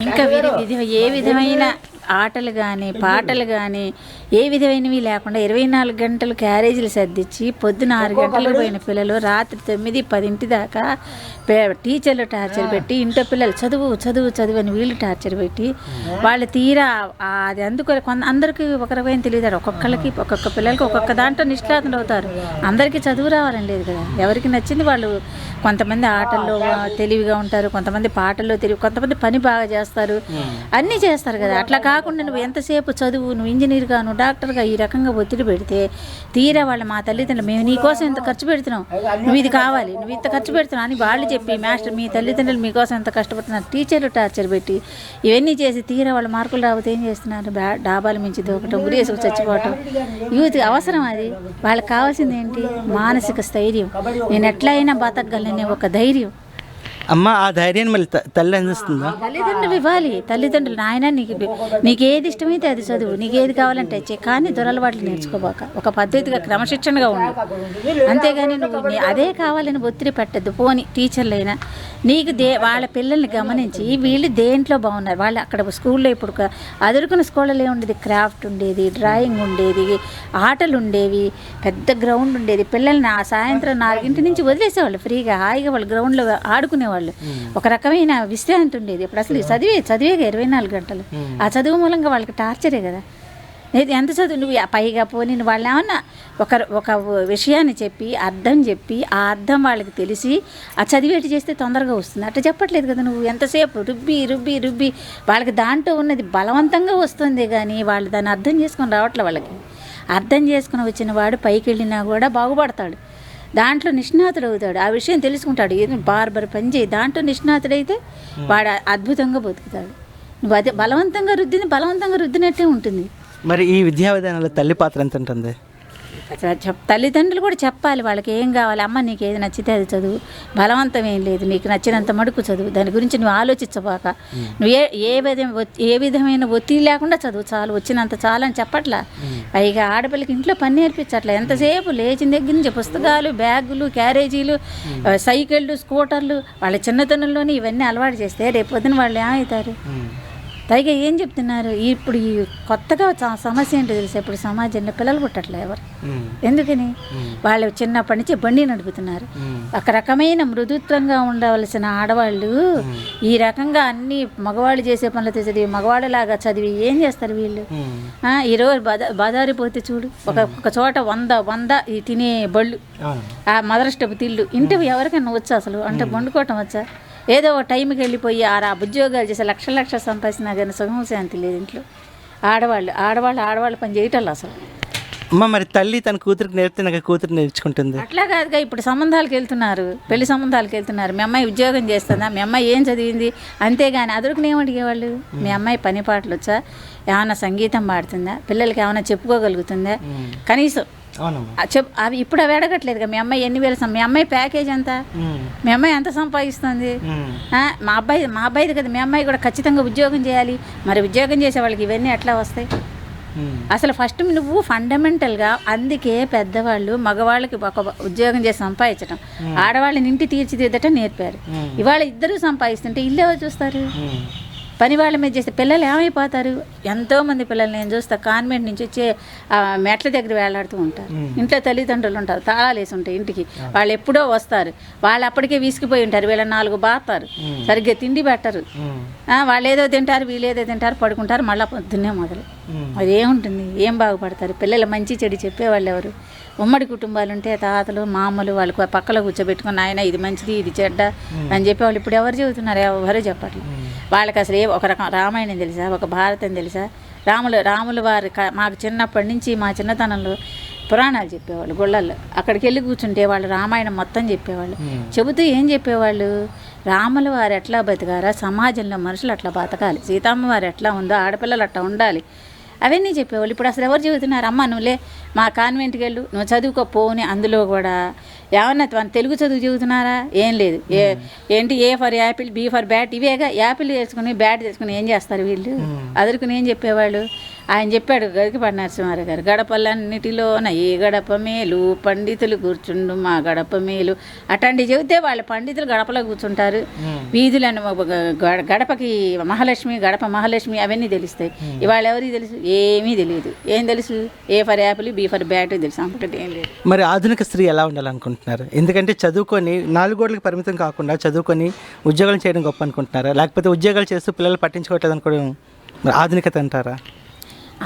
ఇంకా ఏ విధమైన ఆటలు కానీ పాటలు కానీ ఏ విధమైనవి లేకుండా ఇరవై నాలుగు గంటలు క్యారేజీలు సర్దిచ్చి పొద్దున ఆరు గంటలకు పోయిన పిల్లలు రాత్రి తొమ్మిది పదింటి దాకా టీచర్లు టార్చర్ పెట్టి ఇంట్లో పిల్లలు చదువు చదువు చదువు అని వీళ్ళు టార్చర్ పెట్టి వాళ్ళు తీరా అది అందుకని కొంత అందరికీ ఒక రకమైన తెలియదు. ఒక్కొక్కరికి ఒక్కొక్క పిల్లలకి ఒక్కొక్క దాంట్లో నిష్ణాతులు అవుతారు. అందరికీ చదువు రావాలని లేదు కదా. ఎవరికి నచ్చింది వాళ్ళు కొంతమంది ఆటల్లో తెలివిగా ఉంటారు కొంతమంది పాటల్లో తెలివి కొంతమంది పని బాగా చేస్తారు. అన్నీ చేస్తారు కదా. అట్లా కాకుండా నువ్వు ఎంతసేపు చదువు నువ్వు ఇంజనీర్గా నువ్వు డాక్టర్గా ఈ రకంగా ఒత్తిడి పెడితే తీరా వాళ్ళ మా తల్లిదండ్రులు మేము నీ కోసం ఇంత ఖర్చు పెడుతున్నాం. నువ్వు ఇది కావాలి. నువ్వు ఇంత ఖర్చు పెడుతున్నావు అని వాళ్ళు చెప్పి మాస్టర్ మీ తల్లిదండ్రులు మీకోసం ఎంత కష్టపడుతున్నారు? టీచర్లు టార్చర్ పెట్టి ఇవన్నీ చేసి తీరా వాళ్ళ మార్కులు రాకపోతే ఏం చేస్తున్నారు? డాబాలు డాబాల మించి దూకటం ఉరేసుకు చచ్చిపోవటం. యూత్ అవసరం అది. వాళ్ళకి కావాల్సింది ఏంటి? మానసిక స్థైర్యం. నేను ఎట్లయినా బతకగలనే ఒక ధైర్యం. అమ్మ ఆ ధైర్యాన్ని మళ్ళీ తల్లి అందిస్తుందా? తల్లిదండ్రులు ఇవ్వాలి. తల్లిదండ్రులు నాయన నీకు నీకు ఏది ఇష్టమైతే అది చదువు. నీకు ఏది కావాలంటే అది కానీ దొరలవాట్లు నేర్చుకోబాక. ఒక పద్ధతిగా క్రమశిక్షణగా ఉండు. అంతేగాని నువ్వు నీ- అదే కావాలని ఒత్తిడి పెట్టద్దు. పోని టీచర్లైనా. నీకు దే వాళ్ళ పిల్లల్ని గమనించి వీళ్ళు దేంట్లో బాగున్నారు? వాళ్ళు అక్కడ స్కూల్లో ఇప్పుడు అదురుకున్న స్కూళ్ళలో ఏముండేది? క్రాఫ్ట్ ఉండేది డ్రాయింగ్ ఉండేది ఆటలు ఉండేవి పెద్ద గ్రౌండ్ ఉండేది. పిల్లల్ని ఆ సాయంత్రం నాలుగింటి నుంచి వదిలేసేవాళ్ళు ఫ్రీగా. హాయిగా వాళ్ళు గ్రౌండ్లో ఆడుకునేవాళ్ళు. ఒక రకమైన విశ్రాంతి ఉండేది. ఇప్పుడు అసలు చదివే చదివేగా ఇరవై నాలుగు గంటలు. ఆ చదువు మూలంగా వాళ్ళకి టార్చరే కదా. లేదు ఎంత చదువు నువ్వు ఆ పైగా పోనీ వాళ్ళు ఏమన్నా ఒక ఒక విషయాన్ని చెప్పి అర్థం చెప్పి ఆ అర్థం వాళ్ళకి తెలిసి ఆ చదివేటి చేస్తే తొందరగా వస్తుంది. అట్లా చెప్పట్లేదు కదా నువ్వు. ఎంతసేపు రుబ్బి రుబ్బి రుబ్బి వాళ్ళకి దాంట్లో ఉన్నది బలవంతంగా వస్తుంది కానీ వాళ్ళు దాన్ని అర్థం చేసుకొని రావట్లే వాళ్ళకి. అర్థం చేసుకుని వచ్చిన వాడు పైకి వెళ్ళినా కూడా బాగుపడతాడు. దాంట్లో నిష్ణాతుడు అవుతాడు ఆ విషయం తెలుసుకుంటాడు. ఏదో బార్బర్ పని చేయి దాంట్లో నిష్ణాతుడైతే వాడు అద్భుతంగా బతుకుతాడు. నువ్వు అదే బలవంతంగా రుద్దిని బలవంతంగా రుద్దినట్టే ఉంటుంది. మరి ఈ విద్యా విధానంలో తల్లి పాత్ర ఎంత ఉంటుంది చెప్ తల్లిదండ్రులు కూడా చెప్పాలి వాళ్ళకి ఏం కావాలి అమ్మ నీకు ఏది నచ్చితే అది చదువు. బలవంతం ఏం లేదు నీకు నచ్చినంత మడుకు చదువు. దాని గురించి నువ్వు ఆలోచించబాక. నువ్వు ఏ ఏ విధం ఏ విధమైన ఒత్తిడి లేకుండా చదువు చాలు వచ్చినంత చాలు అని చెప్పట్లా. పైగా ఆడపిల్లకి ఇంట్లో పని నేర్పించట్లే. ఎంతసేపు లేచిన దగ్గర నుంచి పుస్తకాలు బ్యాగులు క్యారేజీలు సైకిళ్ళు స్కూటర్లు వాళ్ళ చిన్నతనంలోనే ఇవన్నీ అలవాటు చేస్తే రేపు పొద్దున వాళ్ళు ఏమవుతారు? పైగా ఏం చెప్తున్నారు? ఇప్పుడు ఈ కొత్తగా చ- సమస్య ఏంటో తెలుసా? ఇప్పుడు సమాజంలో పిల్లలు పుట్టట్లే ఎవరు? ఎందుకని? వాళ్ళు చిన్నప్పటి నుంచి బండి నడుపుతున్నారు. ఒక రకమైన మృదుత్వంగా ఉండవలసిన ఆడవాళ్ళు ఈ రకంగా అన్ని మగవాళ్ళు చేసే పనులతో చదివి మగవాళ్ళలాగా చదివి ఏం చేస్తారు వీళ్ళు? ఈరోజు బజా బజారు పోతే చూడు ఒక ఒక చోట వంద వంద ఈ తినే బళ్ళు ఆ మదర్ స్టెప్ తిల్లు ఇంటి ఎవరికైనా వచ్చా అసలు? అంటే వండుకోవటం వచ్చా? ఏదో ఒక టైంకి వెళ్ళిపోయి ఆ రా ఉద్యోగాలు చేసి లక్షల లక్షలు సంపాదించినా కానీ సుఖం శాంతి లేదు ఇంట్లో. ఆడవాళ్ళు ఆడవాళ్ళు ఆడవాళ్ళు పని చేయటం అసలు. అమ్మ మరి తల్లి తన కూతురికి నేర్పుతున్నాక కూతురు నేర్చుకుంటుంది? అట్లా కాదుగా ఇప్పుడు సంబంధాలకు వెళ్తున్నారు పెళ్ళి సంబంధాలకు వెళ్తున్నారు. మీ అమ్మాయి ఉద్యోగం చేస్తుందా? మీ అమ్మాయి ఏం చదివింది? అంతేగాని అదురుకుని ఏం అడిగేవాళ్ళు మీ అమ్మాయి పని పాటలు వచ్చా? ఏమైనా సంగీతం పాడుతుందా? పిల్లలకి ఏమైనా చెప్పుకోగలుగుతుందా? కనీసం చెప్ అవి ఇప్పుడు అవి అడగట్లేదుగా. మీ అమ్మాయి ఎన్ని వేలు మీ అమ్మాయి ప్యాకేజ్ ఎంత? మీ అమ్మాయి ఎంత సంపాదిస్తుంది? మా అబ్బాయి మా అబ్బాయిది కదా మీ అమ్మాయి కూడా ఖచ్చితంగా ఉద్యోగం చేయాలి. మరి ఉద్యోగం చేసే వాళ్ళకి ఇవన్నీ ఎట్లా వస్తాయి? అసలు ఫస్ట్ నువ్వు ఫండమెంటల్గా అందుకే పెద్దవాళ్ళు మగవాళ్ళకి ఒక ఉద్యోగం చేసి సంపాదించడం ఆడవాళ్ళని ఇంటి తీర్చిదిద్దటం నేర్పారు. ఇవాళ ఇద్దరు సంపాదిస్తుంటే ఇల్లు ఎవరు చూస్తారు? పని వాళ్ళ మీద చేస్తే పిల్లలు ఏమైపోతారు? ఎంతో మంది పిల్లలు నేను చూస్తా కాన్వెంట్ నుంచి వచ్చే మెట్ల దగ్గర వేలాడుతూ ఉంటారు. ఇంట్లో తల్లిదండ్రులు ఉంటారు తాళాలు వేసి ఉంటాయి ఇంటికి. వాళ్ళు ఎప్పుడో వస్తారు. వాళ్ళు అప్పటికే విసిగిపోయి ఉంటారు వీళ్ళ నాలుగు బాస్తారు సరిగ్గా తిండి పెట్టరు. వాళ్ళు ఏదో తింటారు వీళ్ళు ఏదో తింటారు పడుకుంటారు మళ్ళీ పొద్దున్నే మొదలు. అది ఏముంటుంది? ఏం బాగుపడతారు? పిల్లలు మంచి చెడు చెప్పేవాళ్ళు ఎవరు? ఉమ్మడి కుటుంబాలు ఉంటే తాతలు మామలు వాళ్ళకు పక్కలో కూర్చోబెట్టుకుని ఆయన ఇది మంచిది ఇది చెడ్డ అని చెప్పి వాళ్ళు ఇప్పుడు ఎవరు చెబుతున్నారు? ఎవరు చెప్పట్లేదు. వాళ్ళకి అసలు ఏ ఒక రకం రామాయణం తెలుసా ఒక భారతం తెలుసా? రాములు రాముల వారి మాకు చిన్నప్పటి నుంచి మా చిన్నతనంలో పురాణాలు చెప్పేవాళ్ళు గుళ్ళల్లో. అక్కడికి వెళ్ళి కూర్చుంటే వాళ్ళు రామాయణం మొత్తం చెప్పేవాళ్ళు. చెబుతూ ఏం చెప్పేవాళ్ళు? రాముల వారు ఎట్లా బతికారా? సమాజంలో మనుషులు అట్లా బతకాలి. సీతమ్మ వారు ఎట్లా ఉందో ఆడపిల్లలు అట్లా ఉండాలి. అవన్నీ చెప్పేవాళ్ళు. ఇప్పుడు అసలు ఎవరు చెబుతున్నారు అమ్మ నువ్వులే మా కాన్వెంట్కి వెళ్ళు నువ్వు చదువుకో పోని అందులో కూడా ఏమన్నా మన తెలుగు చదువు చెబుతున్నారా ఏం లేదు. ఏ ఏంటి A for apple B for bat ఇవేగా apple తెచ్చుకుని బ్యాట్ తెచ్చుకుని ఏం చేస్తారు వీళ్ళు? అదురుకుని ఏం చెప్పేవాళ్ళు? ఆయన చెప్పాడు గరికపాటి నరసింహారావు గారు గడపలన్నిటిలోన ఏ గడప మేలు పండితులు కూర్చుండు మా గడప మేలు. అట్లాంటివి చెబితే వాళ్ళ పండితులు గడపలో కూర్చుంటారు. వీధులను గడపకి మహాలక్ష్మి గడప మహాలక్ష్మి అవన్నీ తెలుస్తాయి. ఇవాళ ఎవరికి తెలుసు? ఏమీ తెలియదు. ఏం తెలుసు? A for apple B for bat తెలుసు? అంతటి ఏం లేదు. మరి ఆధునిక స్త్రీ ఎలా ఉండాలనుకుంటున్నారు? ఎందుకంటే చదువుకొని నాలుగు గోడలకు పరిమితం కాకుండా చదువుకొని ఉద్యోగాలు చేయడం గొప్ప అనుకుంటున్నారా? లేకపోతే ఉద్యోగాలు చేస్తూ పిల్లలు పట్టించుకోవట్లేదు అనుకోవడం ఆధునికత అంటారా?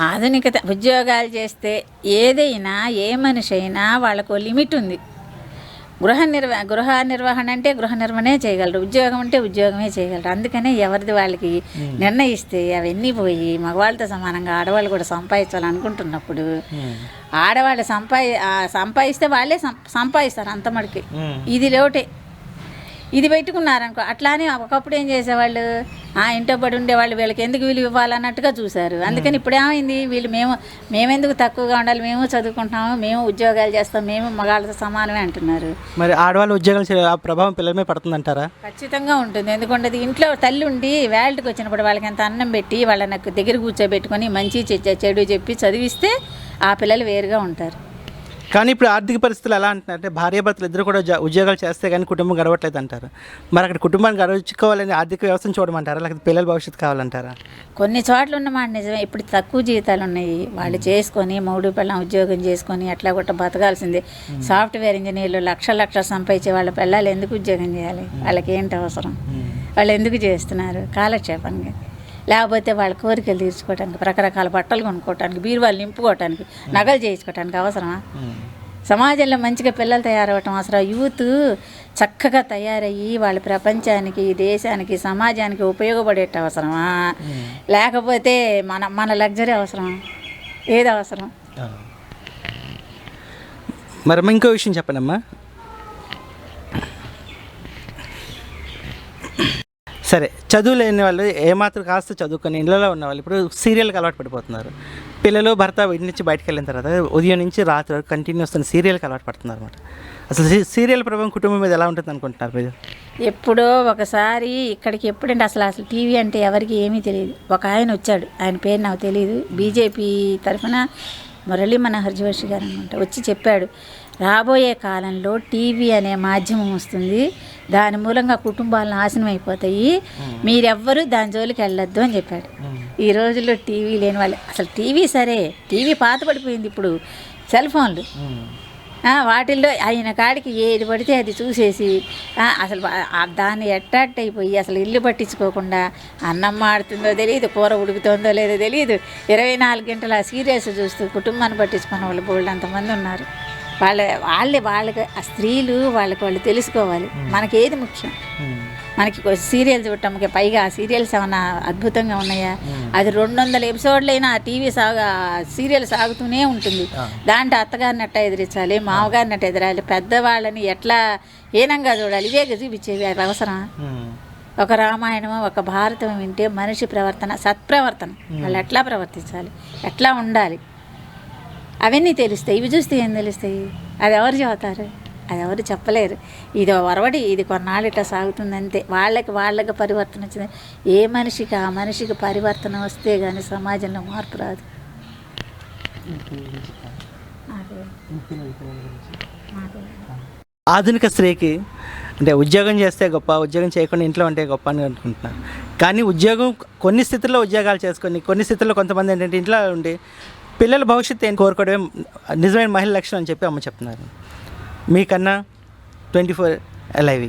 ఆధునికత ఉద్యోగాలు చేస్తే ఏదైనా ఏ మనిషి అయినా వాళ్ళకు లిమిట్ ఉంది. గృహ నిర్వ గృహ నిర్వహణ అంటే గృహ నిర్వహణే చేయగలరు. ఉద్యోగం అంటే ఉద్యోగమే చేయగలరు. అందుకనే ఎవరిది వాళ్ళకి నిర్ణయిస్తే అవన్నీ పోయి మగవాళ్ళతో సమానంగా ఆడవాళ్ళు కూడా సంపాదించాలనుకుంటున్నప్పుడు ఆడవాళ్ళు సంపాది సంపాదిస్తే వాళ్ళే సంపాదిస్తారు అంత మడికి ఇది లోటే. ఇది పెట్టుకున్నారనుకో అట్లానే ఒకప్పుడు ఏం చేసేవాళ్ళు? ఆ ఇంట్లో పడి ఉండేవాళ్ళు వీళ్ళకి ఎందుకు విలువ ఇవ్వాలన్నట్టుగా చూశారు. అందుకని ఇప్పుడు ఏమైంది? వీళ్ళు మేము మేమెందుకు తక్కువగా ఉండాలి? మేము చదువుకుంటున్నాము మేము ఉద్యోగాలు చేస్తాం మేము మగాళ్ళతో సమానమే అంటున్నారు. మరి ఆడవాళ్ళు ఉద్యోగాలు ఆ ప్రభావం పిల్లల మీద పడుతుందంటారా? ఖచ్చితంగా ఉంటుంది. ఎందుకంటే ఇంట్లో తల్లి ఉండి వేళ్ళకి వచ్చినప్పుడు వాళ్ళకి ఎంత అన్నం పెట్టి వాళ్ళని దగ్గర కూర్చోబెట్టుకొని మంచి చెడు చెప్పి చదివిస్తే ఆ పిల్లలు వేరుగా ఉంటారు. కానీ ఇప్పుడు ఆర్థిక పరిస్థితులు ఎలా అంటున్నారు? అంటే భార్యాభర్తలు ఇద్దరు కూడా ఉద్యోగాలు చేస్తే కానీ కుటుంబం గడవట్లేదు అంటారు. మరి అక్కడ కుటుంబాన్ని గడవచ్చుకోవాలని ఆర్థిక వ్యవస్థను చూడమంటారా? లేకపోతే పిల్లల భవిష్యత్తు కావాలంటారా? కొన్ని చోట్ల ఉన్నమాట నిజమే. ఇప్పుడు తక్కువ జీతాలు ఉన్నాయి. వాళ్ళు చేసుకొని మూడు పిల్లలు ఉద్యోగం చేసుకొని అట్లా కూడా బతకాల్సిందే. సాఫ్ట్వేర్ ఇంజనీర్లు లక్ష లక్ష సంపాదించే వాళ్ళ పిల్లలు ఎందుకు ఉద్యోగం చేయాలి? వాళ్ళకి ఏంటి అవసరం? వాళ్ళు ఎందుకు చేస్తున్నారు? కాలక్షేపానికి లేకపోతే వాళ్ళ కోరికలు తీర్చుకోవడానికి రకరకాల బట్టలు కొనుక్కోవటానికి బీరువాళ్ళు నింపుకోవటానికి నగలు చేయించుకోవటానికి అవసరమా? సమాజంలో మంచిగా పిల్లలు తయారవటం అవసరం. యూత్ చక్కగా తయారయ్యి వాళ్ళ ప్రపంచానికి దేశానికి సమాజానికి ఉపయోగపడేట అవసరమా? లేకపోతే మన మన లగ్జరీ అవసరమా? ఏది అవసరం? మరి ఇంకో విషయం చెప్పండి సరే చదువు లేని వాళ్ళు ఏమాత్రం కాస్త చదువుకొని ఇళ్ళలో ఉన్న వాళ్ళు ఇప్పుడు సీరియల్కి అలవాటు పడిపోతున్నారు. పిల్లలు భర్త ఇంటి నుంచి బయటకు వెళ్ళిన తర్వాత ఉదయం నుంచి రాత్రి వరకు కంటిన్యూ వస్తున్న సీరియల్కి అలవాటు పడుతున్నారు అనమాట అసలు సీరియల్ ప్రభావం కుటుంబం మీద ఎలా ఉంటుంది అనుకుంటున్నారు మీరు? ఎప్పుడో ఒకసారి ఇక్కడికి ఎప్పుడంటే అసలు అసలు టీవీ అంటే ఎవరికి ఏమీ తెలియదు. ఒక ఆయన వచ్చాడు ఆయన పేరు నాకు తెలియదు బీజేపీ తరఫున మురళీ మనోహర్ జోషి గారు అనమాట వచ్చి చెప్పాడు. రాబోయే కాలంలో టీవీ అనే మాధ్యమం వస్తుంది. దాని మూలంగా కుటుంబాలు నాశనం అయిపోతాయి. మీరెవ్వరూ దాని జోలికి వెళ్ళొద్దు అని చెప్పాడు. ఈ రోజుల్లో టీవీ లేని వాళ్ళు అసలు టీవీ సరే టీవీ పాత పడిపోయింది ఇప్పుడు. సెల్ ఫోన్లు. వాటిల్లో ఆయన కాడికి ఏది పడితే అది చూసేసి అసలు దాన్ని అట్రాక్ట్ అయిపోయి అసలు ఇల్లు పట్టించుకోకుండా అన్నం మాడుతుందో తెలియదు కూర ఉడుకుతుందో లేదో తెలియదు ఇరవై నాలుగు గంటల సీరియల్స్ చూస్తూ కుటుంబాన్ని పట్టించుకున్న వాళ్ళు బోల్డ్ అంతమంది ఉన్నారు. వాళ్ళ వాళ్ళే వాళ్ళకి ఆ స్త్రీలు వాళ్ళకి వాళ్ళు తెలుసుకోవాలి. మనకి ఏది ముఖ్యం? మనకి సీరియల్ చూడటంకి పైగా సీరియల్స్ ఏమన్నా అద్భుతంగా ఉన్నాయా? అది రెండు వందల ఎపిసోడ్లైనా టీవీ సాగు సీరియల్ సాగుతూనే ఉంటుంది. దాంట్లో అత్తగారిని ఎట్లా ఎదిరించాలి? మామగారిని ఎట్లా ఎదిరాలి? పెద్దవాళ్ళని ఎట్లా హీనంగా చూడాలి? ఇవే చూపించేవి అది అవసరమా? ఒక రామాయణం ఒక భారతం వింటే మనిషి ప్రవర్తన సత్ప్రవర్తన. వాళ్ళు ఎట్లా ప్రవర్తించాలి? ఎట్లా ఉండాలి? అవన్నీ తెలుస్తాయి ఇవి చూస్తే ఏం తెలుస్తాయి? అది ఎవరు చెబుతారు? అది ఎవరు చెప్పలేరు. ఇది వరవడి ఇది కొన్నాళ్ళు ఇట్లా సాగుతుంది అంతే వాళ్ళకి వాళ్ళకి పరివర్తన వచ్చింది. ఏ మనిషికి ఆ మనిషికి పరివర్తన వస్తే కానీ సమాజంలో మార్పు రాదు. ఆధునిక స్త్రీకి అంటే ఉద్యోగం చేస్తే గొప్ప ఉద్యోగం చేయకుండా ఇంట్లో ఉంటే గొప్ప అని అనుకుంటున్నాను. కానీ ఉద్యోగం కొన్ని స్థితుల్లో ఉద్యోగాలు చేసుకొని కొన్ని స్థితుల్లో కొంతమంది ఏంటంటే ఇంట్లో ఉండి పిల్లల భవిష్యత్తు ఏం కోరుకోవడమే నిజమైన మహిళ లక్షణం అని చెప్పి అమ్మ చెప్తున్నారు. మీకన్నా ట్వంటీ ఫోర్ ఎల్ఐవి